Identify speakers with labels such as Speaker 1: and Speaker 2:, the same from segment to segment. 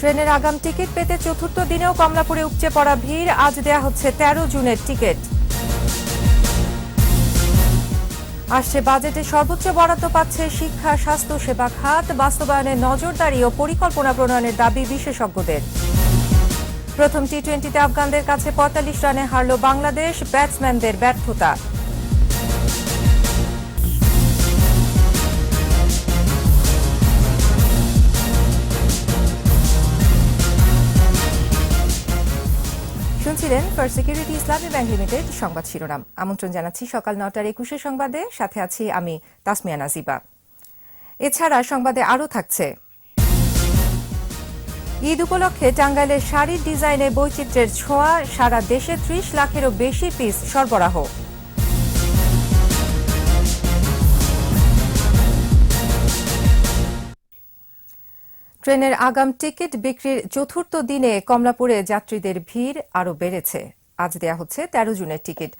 Speaker 1: ট্রেনের আগাম টিকিট পেতে চতুর্থ দিনেও কমলাপুরে উপচে পড়া ভিড়। আজ দেয়া হচ্ছে তেরো জুনের টিকিট। আসছে বাজেটে সর্বোচ্চ বরাদ্দ পাচ্ছে শিক্ষা, স্বাস্থ্য, সেবা, খাত বাস্তবায়নে নজরদারি ও পরিকল্পনা প্রণয়নের দাবি বিশেষজ্ঞদের। প্রথম টি টোয়েন্টিতে আফগানদের কাছে পঁয়তাল্লিশ রানে হারল বাংলাদেশ ব্যাটসম্যানদের ব্যর্থতা। শুনছিলেন first security Islami bank limited সংবাদ শিরোনাম। আমন্ত্রণ জানাচ্ছি সকাল নটার একুশে সংবাদে। সাথে আছি আমি তাসমিয়া নাজিবা। এছাড়া সংবাদে আরও থাকছে। ঈদ উপলক্ষে টাঙ্গাইলের শাড়ির ডিজাইনে বৈচিত্র্যের ছোঁয়া, সারা দেশে ত্রিশ লাখেরও বেশি পিস সরবরাহ। ট্রেনের আগাম টিকিট বিক্রির চতুর্থ দিনে কমলাপুরে যাত্রীদের ভিড় আরও বেড়েছে। আজ দেয়া হচ্ছে তেরো জুনের টিকিট।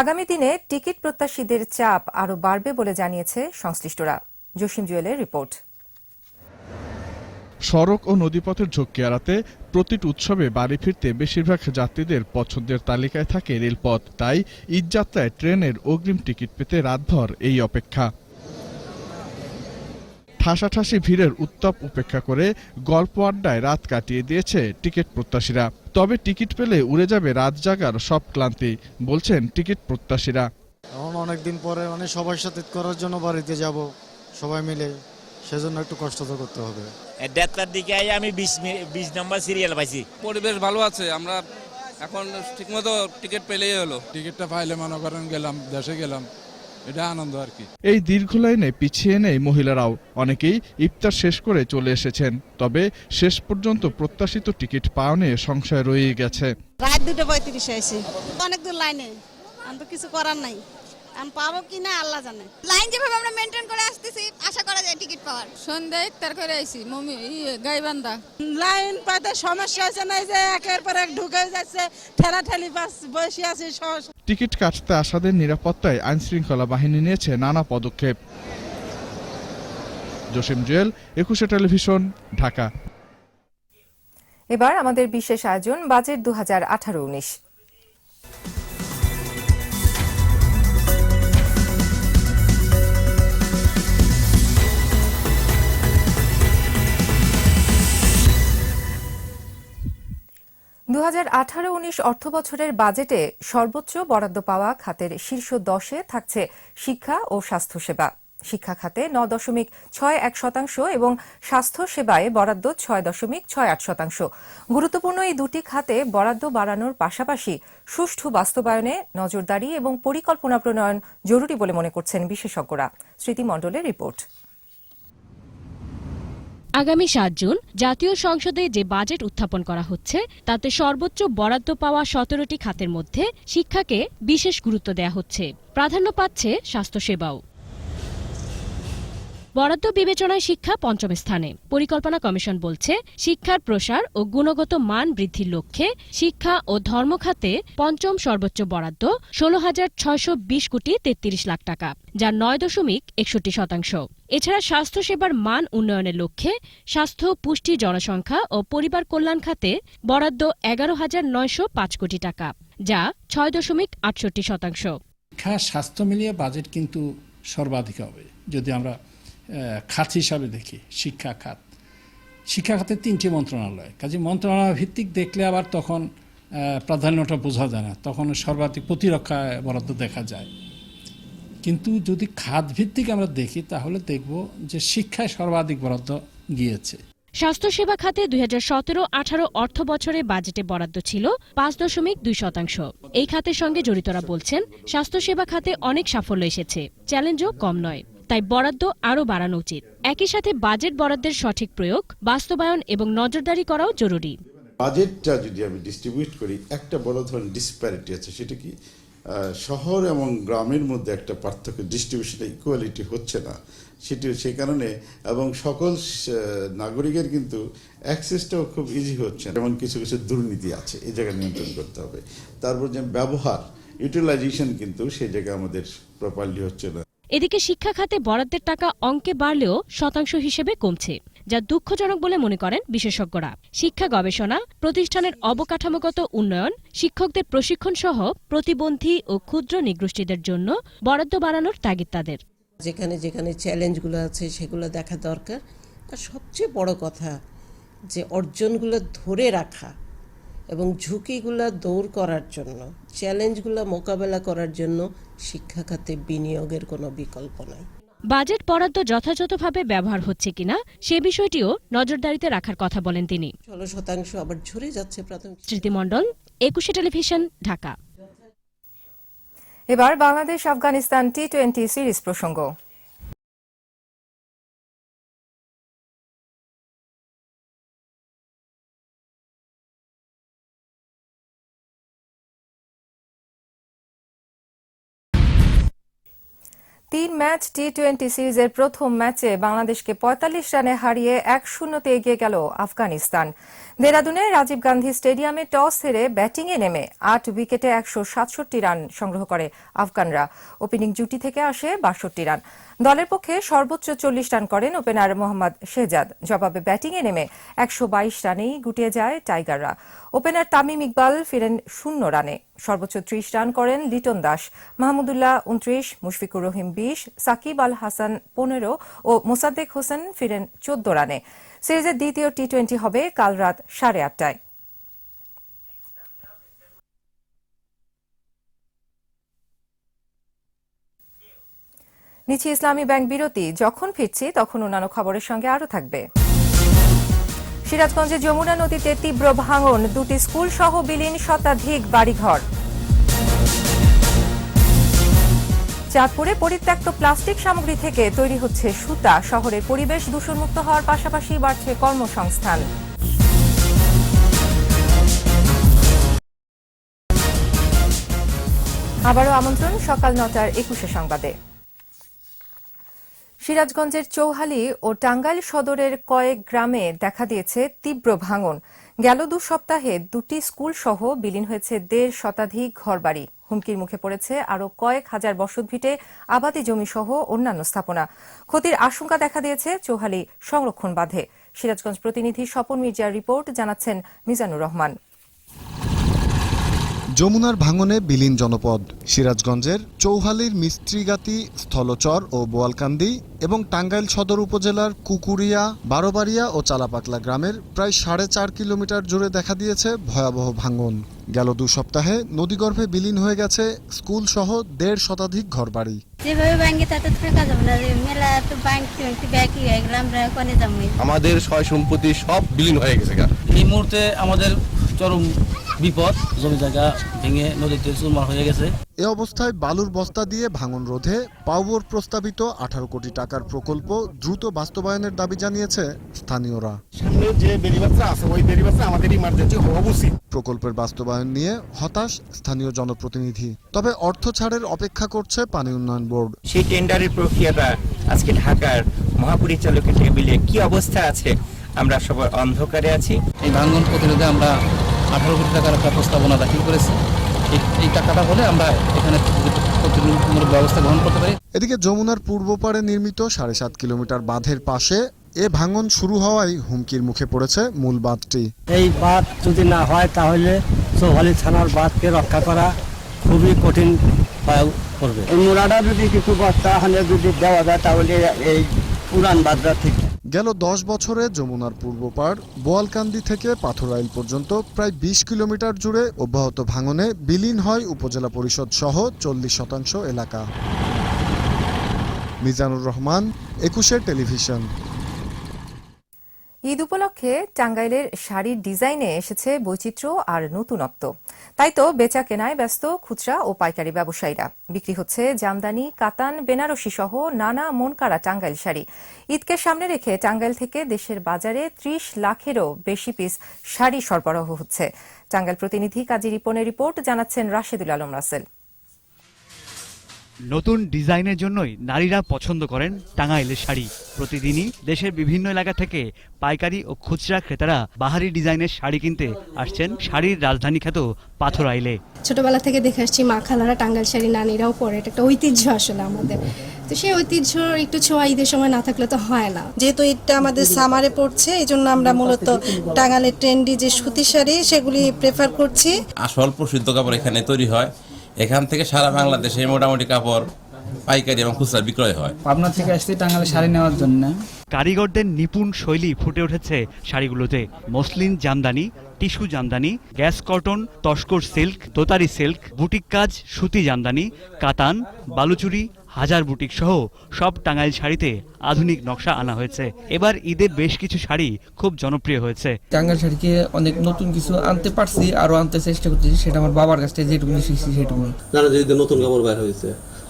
Speaker 1: আগামী দিনে টিকিট প্রত্যাশীদের চাপ আরও বাড়বে বলে জানিয়েছে সংশ্লিষ্টরা। জসিম জুয়েলের রিপোর্ট।
Speaker 2: সড়ক ও নদীপথের ঝক্কি এড়াতে প্রতিটি উৎসবে বাড়ি ফিরতে বেশিরভাগ যাত্রীদের পছন্দের তালিকায় থাকে রেলপথ। তাই ঈদযাত্রায় ট্রেনের অগ্রিম টিকিট পেতে রাতভর এই অপেক্ষা। ঠাসাঠাসি ভিড়ের উত্তাপ উপেক্ষা করে গল্প আড্ডায় রাত কাটিয়ে দিয়েছে টিকিট প্রত্যাশীরা। তবে টিকিট পেলে উড়ে যাবে রাত জাগার সব ক্লান্তি বলছেন টিকিট প্রত্যাশীরা।
Speaker 3: এখন অনেক দিন পরে মানে সবার সাথে করার জন্য বাড়িতে যাব সবাই মিলে। সেজন্য একটু কষ্ট তো করতে হবে।
Speaker 4: দেড়টার দিকে আই আমি বিশ বিশ নম্বর সিরিয়াল পাইছি।
Speaker 5: পরিবেশ ভালো আছে আমরা এখন ঠিকমতো টিকিট পেলেই হলো।
Speaker 6: টিকিটটা পাইলে মনে করেন গেলাম দেশে গেলাম। এটা আনন্দ আর কি।
Speaker 2: এই দীর্ঘ লাইনে পিছিয়ে নেই মহিলারাও। অনেকেই ইফতার শেষ করে চলে এসেছেন। তবে শেষ পর্যন্ত প্রত্যাশিত টিকিট পাওয়া নিয়ে সংশয় রয়ে গেছে।
Speaker 7: রাত দুটো পঁয়ত্রিশে আইসি অনেক দূর লাইনে আমি তো কিছু করার নাই। আমি পাবো কি না আল্লাহ জানে।
Speaker 8: লাইন যেভাবে আমরা মেনটেন করে আসতেছি আশা করা যায় টিকিট পাওয়ার।
Speaker 9: সন্ধ্যা ইফতার করে আইছি মমি গাইবান্ধা।
Speaker 7: লাইন পাইতে সমস্যা হয়েছে না যে একের পর এক ঢুকে যাচ্ছে ঠেলা ঠেলি বাস বসে আছি
Speaker 2: টিকিট কাটতে আসাদের নিরাপত্তায় আইনশৃঙ্খলা বাহিনী নিয়েছে নানা পদক্ষেপ। জসিম জুয়েল, একুশে টেলিভিশন, ঢাকা।
Speaker 1: এবার আমাদের বিশেষ আয়োজন, বাজেট দু হাজার আঠারো উনিশ। দু আঠারো উনিশ অর্থ বছরের বাজেটে সর্বোচ্চ বরাদ্দ পাওয়া খাতের শীর্ষ দশে থাকছে শিক্ষা ও স্বাস্থ্যসেবা। শিক্ষা খাতে ন দশমিক ছয় এক শতাংশ এবং স্বাস্থ্য সেবায় বরাদ্দ ছয় দশমিক ছয় আট শতাংশ। গুরুত্বপূর্ণ এই দুটি খাতে বরাদ্দ বাড়ানোর পাশাপাশি সুষ্ঠু বাস্তবায়নে নজরদারি এবং পরিকল্পনা প্রণয়ন জরুরি বলে মনে করছেন বিশেষজ্ঞরা। স্মৃতি মণ্ডলের রিপোর্ট।
Speaker 10: আগামী সাত জুন জাতীয় সংসদে যে বাজেট উত্থাপন করা হচ্ছে, তাতে সর্বোচ্চ বরাদ্দ পাওয়া সতেরোটি খাতের মধ্যে শিক্ষাকে বিশেষ গুরুত্ব দেয়া হচ্ছে। প্রাধান্য পাচ্ছে স্বাস্থ্যসেবাও। বরাদ্দ বিবেচনায় শিক্ষা পঞ্চম স্থানে। পরিকল্পনা কমিশন বলছে, শিক্ষার প্রসার ও গুণগত মান বৃদ্ধির লক্ষ্যে শিক্ষা ও ধর্ম খাতে পঞ্চম সর্বোচ্চ বরাদ্দ ষোলো হাজার ছয়শো বিশ কোটি তেত্রিশ লাখ টাকা, যা নয় দশমিক একষট্টি শতাংশ। এছাড়া স্বাস্থ্যসেবার মান উন্নয়নের লক্ষ্যে স্বাস্থ্য, পুষ্টি, জনসংখ্যা ও পরিবার কল্যাণ খাতে বরাদ্দ এগারো হাজার নয়শো পাঁচ কোটি টাকা, যা ছয় দশমিক আটষট্টি শতাংশ।
Speaker 11: শিক্ষা, স্বাস্থ্য মিলিয়ে বাজেট কিন্তু সর্বাধিক হবে, যদি আমরা খাত হিসাবে দেখি, শিক্ষা খাত। শিক্ষা খাতের তিনটি মন্ত্রণালয়। কাজে মন্ত্রণালয় ভিত্তিক দেখলে আবার তখন প্রাধান্যটা বোঝা যায় না। তখন সর্বাধিক প্রতিরক্ষা বরাদ্দ দেখা যায়। কিন্তু যদি খাত ভিত্তিক আমরা দেখি, তাহলে দেখব যে শিক্ষায় সর্বাধিক বরাদ্দ গিয়েছে।
Speaker 10: স্বাস্থ্যসেবা খাতে দুই হাজার সতেরো আঠারো অর্থ বছরে বাজেটে বরাদ্দ ছিল পাঁচ দশমিক দুই শতাংশ। এই খাতের সঙ্গে জড়িতরা বলছেন স্বাস্থ্যসেবা খাতে অনেক সাফল্য এসেছে। চ্যালেঞ্জও কম নয়। তাই বরাদ্দ আরও বাড়ানো উচিত। একই সাথে বাজেট বরাদ্দের সঠিক প্রয়োগ, বাস্তবায়ন এবং নজরদারি করাও জরুরি।
Speaker 12: বাজেটটা যদি আমি ডিস্ট্রিবিউট করি, একটা বড় ধরনের ডিসপ্যারিটি আছে। সেটা কি শহর এবং গ্রামের মধ্যে একটা পার্থক্য ডিস্ট্রিবিউশন ইকুয়ালিটি হচ্ছে না। সেটি সেই কারণে, এবং সকল নাগরিকের কিন্তু অ্যাক্সেসটাও খুব ইজি হচ্ছে না। যেমন কিছু কিছু দুর্নীতি আছে, এই জায়গায় নিয়ন্ত্রণ করতে হবে। তারপর যে ব্যবহার ইউটিলাইজেশন কিন্তু সেই জায়গায় আমাদের প্রপারলি হচ্ছে না।
Speaker 10: এদিকে শিক্ষা খাতে বরাদ্দের টাকা অঙ্কে বাড়লেও শতাংশ হিসেবে কমছে, যা দুঃখজনক বলে মনে করেন বিশেষজ্ঞরা। শিক্ষা গবেষণা, প্রতিষ্ঠানের অবকাঠামোগত উন্নয়ন, শিক্ষকদের প্রশিক্ষণ সহ প্রতিবন্ধী ও ক্ষুদ্র নিগোষ্ঠীদের জন্য বরাদ্দ বাড়ানোর তাগিদ তাদের।
Speaker 13: যেখানে যেখানে চ্যালেঞ্জগুলো আছে সেগুলো দেখা দরকার। আর সবচেয়ে বড় কথা যে অর্জনগুলো ধরে রাখা এবং ঝুঁকিগুলো দৌড় করার জন্য চ্যালেঞ্জগুলো মোকাবেলা করার জন্য শিক্ষা খাতে বিনিয়োগের কোনো বিকল্প নাই।
Speaker 10: বাজেট বরাদ্দ যথাযথভাবে ব্যবহার হচ্ছে কিনা সে বিষয়টিও নজরদারিতে রাখার কথা বলেন তিনি।
Speaker 13: ষোলো শতাংশ আবার ঝরে যাচ্ছে প্রাথমিক
Speaker 10: স্মৃতিমণ্ডল একুশে টেলিভিশন ঢাকা।
Speaker 1: এবার Bangladesh Afghanistan T twenty series প্রসঙ্গ। তিন ম্যাচ টি টোয়েন্টি সিরিজের প্রথম ম্যাচে বাংলাদেশকে পঁয়তাল্লিশ রানে হারিয়ে এক শূন্যতে এগিয়ে গেল আফগানিস্তান। দেরাদুনে রাজীব গান্ধী স্টেডিয়ামে টস হেরে ব্যাটিংয়ে নেমে আট উইকেটে একশো সাতষট্টি রান সংগ্রহ করে আফগানরা। ওপেনিং জুটি থেকে আসে বাষট্টি রান। দলের পক্ষে সর্বোচ্চ চল্লিশ রান করেন ওপেনার মোহাম্মদ শেহজাদ। জবাবে ব্যাটিংয়ে নেমে একশো বাইশ রানেই গুটিয়ে যায় টাইগাররা। ওপেনার তামিম ইকবাল ফিরেন শূন্য রানে। সর্বোচ্চ ত্রিশ রান করেন লিটন দাস। মাহমুদুল্লাহ উনত্রিশ, মুশফিকুর রহিম বিশ, সাকিব আল হাসান পনেরো ও মোসাদ্দেক হোসেন ফিরেন চোদ্দ রানে। সিরিজের দ্বিতীয় টি টোয়েন্টি হবে কাল রাত সাড়ে আটটায়। নিচে ইসলামী ব্যাংক বিরতি, যখন ফিরছি তখন অন্যান্য খবরের সঙ্গে আরও থাকবে। সিরাজগঞ্জে যমুনা নদীতে তীব্র ভাঙন, দুটি স্কুল সহ বিলীন শতাধিক বাড়িঘর। চাঁদপুরে পরিত্যক্ত প্লাস্টিক সামগ্রী থেকে তৈরি হচ্ছে সুতা। শহরের পরিবেশ দূষণমুক্ত হওয়ার পাশাপাশি বাড়ছে কর্মসংস্থান। আবারও আমন্ত্রণ সকাল নটার একুশে সংবাদে। সিরাজগঞ্জের চৌহালি ও টাঙ্গাইল সদরের কয়েক গ্রামে দেখা দিয়েছে তীব্র ভাঙন। গেল দু সপ্তাহে দুটি স্কুল সহ বিলীন হয়েছে দেড় শতাধিক ঘরবাড়ি। হুমকির মুখে পড়েছে আরও কয়েক হাজার বসতভিটে আবাদি জমি সহ অন্যান্য স্থাপনা। ক্ষতির আশঙ্কা দেখা দিয়েছে চৌহালি সংরক্ষণ বাঁধে। সিরাজগঞ্জ প্রতিনিধি স্বপন মির্জার রিপোর্ট জানাচ্ছেন মিজানুর রহমান।
Speaker 14: যমুনার ভাঙনে বিলীন জনপদ। সিরাজগঞ্জের চৌহালির মিস্ত্রিগাতি, স্থলচর ও বোয়ালকান্দি এবং টাঙ্গাইল সদর উপজেলার কুকুরিয়া, বারোবাড়িয়া ও চালাপাকলা গ্রামের প্রায় সাড়ে চার কিলোমিটার জুড়ে দেখা দিয়েছে ভয়াবহ ভাঙন। গেল দু সপ্তাহে নদীগর্ভে বিলীন হয়ে গেছে স্কুল সহ দেড় শতাধিক ঘরবাড়ি।
Speaker 7: যেভাবে ব্যাংকে তাতে থাকা যাবে না মেলা তো ব্যাংক ব্যাংকই হয়ে গেলাম আমরা কোনে যাব?
Speaker 5: আমাদের সয় সম্পত্তি সব বিলীন হয়ে গেছে
Speaker 4: এই মুহূর্তে আমাদের চরম বিপদ জমি জায়গা ভেঙে নদীতে চুরমার হয়ে গেছে।
Speaker 14: এ অবস্থায় বালুর বস্তা দিয়ে ভাঙন রোধে পাউবোর প্রস্তাবিত আঠারো কোটি টাকার প্রকল্প দ্রুত বাস্তবায়নের দাবি জানিয়েছে স্থানীয়রা।
Speaker 3: সামনে যে বেরিবাসটা আছে ওই বেরিবাসটা আমাদের ইমার্জেন্সি হওয়া উচিত।
Speaker 14: প্রকল্পের বাস্তবায়ন নিয়ে হতাশ স্থানীয় জনপ্রতিনিধি। তবে অর্থ ছাড়ের অপেক্ষা করছে পানি উন্নয়ন বোর্ড।
Speaker 4: সেই টেন্ডারের প্রক্রিয়াটা আজকে ঢাকার মহাপরিচালকের টেবিলে কি অবস্থা আছে আমরা সবার অন্ধকারে আছি।
Speaker 5: এই ভাঙ্গন প্রতিরোধে আমরা আঠারো কোটি টাকার একটা প্রস্তাবনা দাখিল করেছি। এই- টাকাটা হলে আমরা এখানে প্রতিরোধমূলক ব্যবস্থা গ্রহণ করতে পারি।
Speaker 14: এদিকে যমুনার পূর্ব পাড়ে নির্মিত সাড়ে সাত কিলোমিটার বাঁধের পাশে এ ভাঙন শুরু হওয়ায় হুমকির মুখে পড়েছে মূল বাঁধটি।
Speaker 3: এই বাঁধ যদি না হয় তাহলে চৌহালি থানার বাঁধকে রক্ষা করা খুবই কঠিন হয়ে পড়বে। এই মোড়াটা যদি কিছু বস্তা হানে যদি দেওয়া যায় তাহলে এই পুরান বাঁধটা ঠিক
Speaker 14: গেল দশ বছরে যমুনার পূর্ব পাড়, বোয়ালকান্দি থেকে পাথরাইল পর্যন্ত প্রায় বিশ কিলোমিটার জুড়ে অব্যাহত ভাঙনে বিলীন হয় উপজেলা পরিষদ সহ চল্লিশ শতাংশ এলাকা। মিজানুর রহমান, একুশে টেলিভিশন।
Speaker 1: ঈদ উপলক্ষে টাঙ্গাইলের শাড়ির ডিজাইনে এসেছে বৈচিত্র্য আর নতুনত্ব। তাই তো বেচা কেনায় ব্যস্ত খুচরা ও পাইকারি ব্যবসায়ীরা। বিক্রি হচ্ছে জামদানি, কাতান, বেনারসি সহ নানা মনকাড়া টাঙ্গাইল শাড়ি। ঈদকে সামনে রেখে টাঙ্গাইল থেকে দেশের বাজারে ত্রিশ লাখেরও বেশি পিস শাড়ি সরবরাহ হচ্ছে। টাঙ্গাইল প্রতিনিধি কাজী রিপনের রিপোর্ট জানাচ্ছেন রাশেদুল আলম রাসেল।
Speaker 10: নতুন ডিজাইনের জন্যই নারীরা পছন্দ করেন টাঙ্গাইলের শাড়ি। প্রতিদিনই দেশের বিভিন্ন এলাকা থেকে পাইকারি ও খুচরা ক্রেতারা বাহারি ডিজাইনের শাড়ি কিনতে আসছেন শাড়ির রাজধানী খ্যাত পাথর আইলে।
Speaker 15: ছোটবেলা থেকে দেখে আসছি মা খালারা টাঙ্গাইল শাড়ি নানিরাও পরে। এটা একটা ঐতিহ্য আসলে আমাদের। তো সেই ঐতিহ্য একটু ছোঁয়া ঈদের সময় না থাকলে তো হয় না।
Speaker 16: যেহেতু ঈদটা আমাদের সামারে পড়ছে এই জন্য আমরা মূলত টাঙ্গালের ট্রেন্ডি যে সুতি শাড়ি সেগুলি প্রেফার করছি।
Speaker 17: আসল প্রসিদ্ধ কাপড় এখানে তৈরি হয়। এখান থেকে সারা বাংলাদেশে মোটামুটি কাপড় পাইকারি এবং খুচরা বিক্রয় হয়।
Speaker 18: পাবনা থেকে আসতে টাঙ্গালে শাড়ি নেওয়ার জন্য।
Speaker 10: কারিগরদের নিপুণ শৈলী ফুটে উঠেছে শাড়িগুলোতে। Muslin jamdani tissue jamdani gas cotton তস্কর silk তোতারি সিল্ক বুটিক কাজ সুতি জামদানি কাতান বালুচুরি হাজার বুটিক সহ সব টাঙ্গাইল শাড়িতে আধুনিক নকশা আনা হয়েছে। এবার ঈদে বেশ কিছু শাড়ি খুব জনপ্রিয় হয়েছে।
Speaker 18: টাঙ্গাইল শাড়িকে অনেক নতুন কিছু আনতে পারছি আরও আনতে চেষ্টা করতেছি সেটা আমার বাবার কাছ থেকে যেটুকু শিখছি সেটুকু
Speaker 19: যারা যদি নতুন কাপড় বের হয়েছে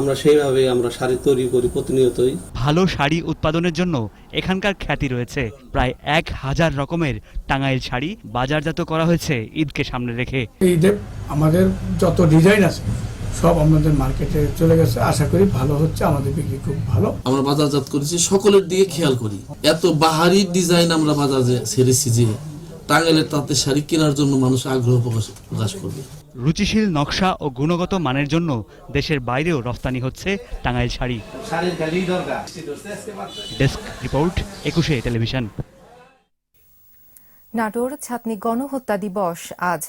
Speaker 19: আমরা সেইভাবে আমরা শাড়ি তৈরি করি প্রতিনিয়তই।
Speaker 10: ভালো শাড়ি উৎপাদনের জন্য এখানকার খ্যাতি রয়েছে। প্রায় এক হাজার রকমের টাঙ্গাইল শাড়ি বাজারজাত করা হয়েছে ঈদকে সামনে রেখে।
Speaker 20: ঈদে আমাদের যত ডিজাইন আছে সব আমাদের মার্কেটে চলে গেছে। আশা করি ভালো হচ্ছে আমাদের বিক্রি খুব ভালো।
Speaker 19: আমরা বাজারজাত করেছি সকলের দিকে খেয়াল করি। এত বাহারি ডিজাইন আমরা বাজারে ছেড়েছি যে টাঙ্গাইলের তাঁতের শাড়ি কেনার জন্য মানুষ আগ্রহ প্রকাশ প্রকাশ করবে।
Speaker 10: রুচিশীল নকশা ও গুণগত মানের জন্য দেশের বাইরেও রফতানি হচ্ছে Tangail sari. Desk report Ekushey television.
Speaker 1: Natore Chhatni গণহত্যা দিবস আজ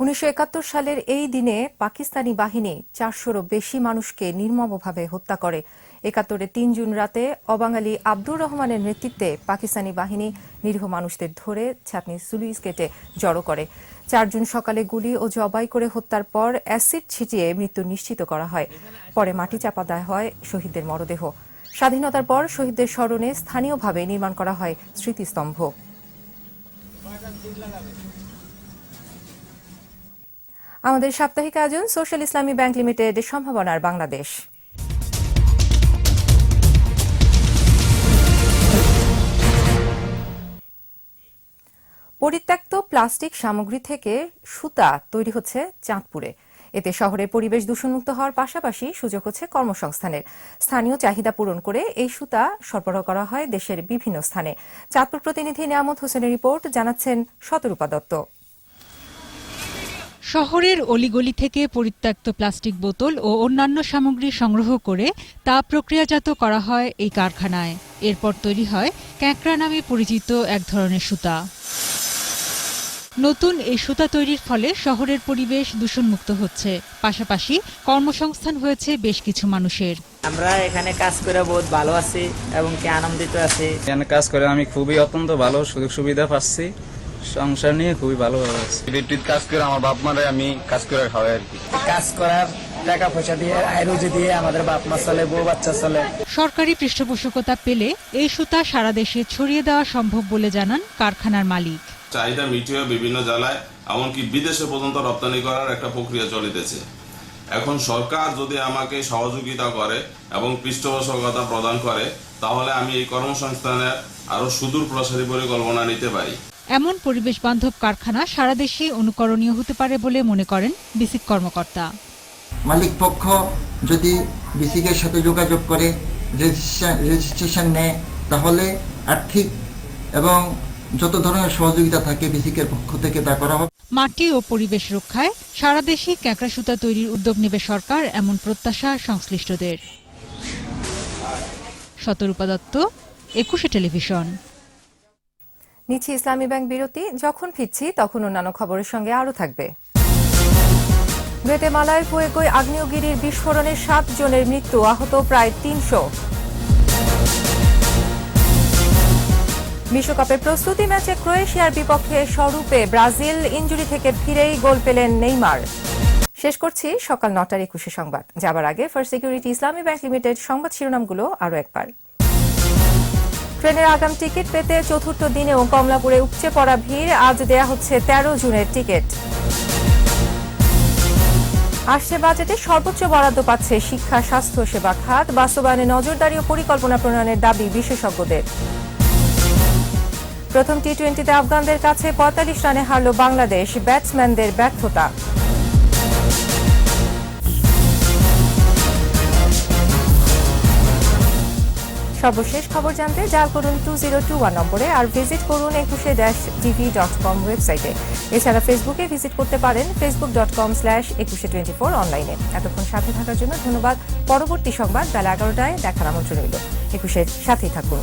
Speaker 1: উনিশশো একাত্তর সালের এই দিনে পাকিস্তানি বাহিনী চারশোরও বেশি মানুষকে নির্মমভাবে হত্যা করে। একাত্তরে তিন জুন রাতে অবাঙালি আব্দুর রহমানের নেতৃত্বে পাকিস্তানি বাহিনী নিরীহ মানুষদের ধরে ছাতনি সুলুইস গেটে জড়ো করে। চার জুন সকালে গুলি ও জবাই করে হত্যার পর অ্যাসিড ছিটিয়ে মৃত্যু নিশ্চিত করা হয়। পরে মাটি চাপা দেওয়া হয় শহীদদের মরদেহ। স্বাধীনতার পর শহীদদের স্মরণে স্থানীয়ভাবে নির্মাণ করা হয় স্মৃতিস্তম্ভ। আমাদের সাপ্তাহিক আয়োজন সোশ্যাল ইসলামী ব্যাংক লিমিটেড, সম্ভাবনার বাংলাদেশ। পরিত্যক্ত প্লাস্টিক সামগ্রী থেকে সুতা তৈরি হচ্ছে চাঁদপুরে। এতে শহরের পরিবেশ দূষণমুক্ত হওয়ার পাশাপাশি সুযোগ হচ্ছে কর্মসংস্থানের। স্থানীয় চাহিদা পূরণ করে এই সুতা সরবরাহ করা হয় দেশের বিভিন্ন স্থানে। চাঁদপুর প্রতিনিধি নিয়ামত হোসেনের রিপোর্ট, জানাচ্ছেন শতরূপা দত্ত।
Speaker 21: শহরের অলিগলি থেকে পরিত্যক্ত প্লাস্টিক বোতল ও অন্যান্য সামগ্রী সংগ্রহ করে তা প্রক্রিয়াজাত করা হয় এই কারখানায়। এরপর তৈরি হয় ক্যাঁকড়া নামে পরিচিত এক ধরনের সুতা। নতুন এই সুতা তৈরির ফলে শহরের পরিবেশ দূষণমুক্ত হচ্ছে। পাশাপাশি কর্মসংস্থান হয়েছে বেশ কিছু মানুষের।
Speaker 8: আমরা এখানে কাজ করে বহুত ভালো আছি এবং কি আনন্দিত আছি।
Speaker 22: এখানে কাজ করে আমি খুবই অত্যন্ত ভালো সুযোগ সুবিধা পাচ্ছি। সংসার নিয়ে খুবই ভালো আছি।
Speaker 23: ইলেকট্রিক কাজ করে আমার বাপ মারে আমি কাজ করে খাওয়াই আর কি।
Speaker 8: কাজ করার টাকা পয়সা দিয়ে আয় রুজি দিয়ে আমাদের বাপ মা চলে বউ বাচ্চা চলে।
Speaker 21: সরকারি পৃষ্ঠপোষকতা পেলে এই সুতা সারা দেশে ছড়িয়ে দেওয়া সম্ভব বলে জানান কারখানার মালিক।
Speaker 23: চাহিদা মিটিয়ে বিভিন্ন জেলায় এমনকি বিদেশে পর্যন্ত রপ্তানি করার একটা প্রক্রিয়া চলিতেছে। এখন সরকার যদি আমাকে সহযোগিতা করে এবং পৃষ্ঠপোষকতা প্রদান করে তাহলে আমি এই কর্মসংস্থানের আরও সুদূর প্রসারী পরিকল্পনা নিতে পারি।
Speaker 21: এমন পরিবেশ বান্ধব কারখানা সারা দেশে অনুকরণীয় হতে পারে বলে মনে করেন বিসিক কর্মকর্তা।
Speaker 24: মালিক পক্ষ যদি বিসিকের সাথে যোগাযোগ করে রেজিস্ট্রেশন নেয় তাহলে আর্থিক এবং যত ধরনের সহযোগিতা থাকে বিসিকের পক্ষ থেকে তা করা হবে।
Speaker 21: মাটি ও পরিবেশ রক্ষায় সারা দেশে ক্যাঁকড়া সুতা তৈরির উদ্যোগ নেবে সরকার এমন প্রত্যাশা সংশ্লিষ্টদের। শতরূপা দত্ত একুশে টেলিভিশন।
Speaker 1: নিচ্ছি ইসলামী ব্যাংক বিরতি, যখন ফিরছি তখন অন্যান্য খবরের সঙ্গে আরও থাকবে। গুয়েতেমালায় ফুয়েকোয় আগ্নেয়গিরির বিস্ফোরণে সাত জনের মৃত্যু, আহত প্রায় তিনশো। বিশ্বকাপের প্রস্তুতি ম্যাচে ক্রোয়েশিয়ার বিপক্ষে স্বরূপে ব্রাজিল ইঞ্জুরি থেকে ফিরেই গোল পেলেন নেইমার। শেষ করছি সকাল নটার একুশে সংবাদ। যাবার আগে first security Islami bank limited সংবাদ শিরোনামগুলো আরও একবার। ট্রেনের আগাম টিকিট পেতে চতুর্থ দিনেও কমলাপুরে উপচে পড়া ভিড়। আজ দেয়া হচ্ছে তেরো জুনের টিকিট। আসছে বাজেটে সর্বোচ্চ বরাদ্দ পাচ্ছে শিক্ষা, স্বাস্থ্য সেবা খাত। বাস্তবায়নে নজরদারি ও পরিকল্পনা প্রণয়নের দাবি বিশেষজ্ঞদের। প্রথম টি টোয়েন্টিতে আফগানদের কাছে পঁয়তাল্লিশ রানে হারল বাংলাদেশ। ব্যাটসম্যানদের ব্যর্থতা। সর্বশেষ খবর জানতে জাল করুন টু জিরো টু ওয়ান নম্বরে আর ভিজিট করুন একুশে ড্যাশ টিভি ডট কম ওয়েবসাইটে এছাড়া ফেসবুকে ভিজিট করতে পারেন Facebook dot com slash Ekushey twenty four অনলাইনে এতক্ষণ সাথে থাকার জন্য ধন্যবাদ। পরবর্তী সংবাদ বেলা এগারোটায় দেখার আমন্ত্রণ রইল। একুশের সাথেই থাকুন।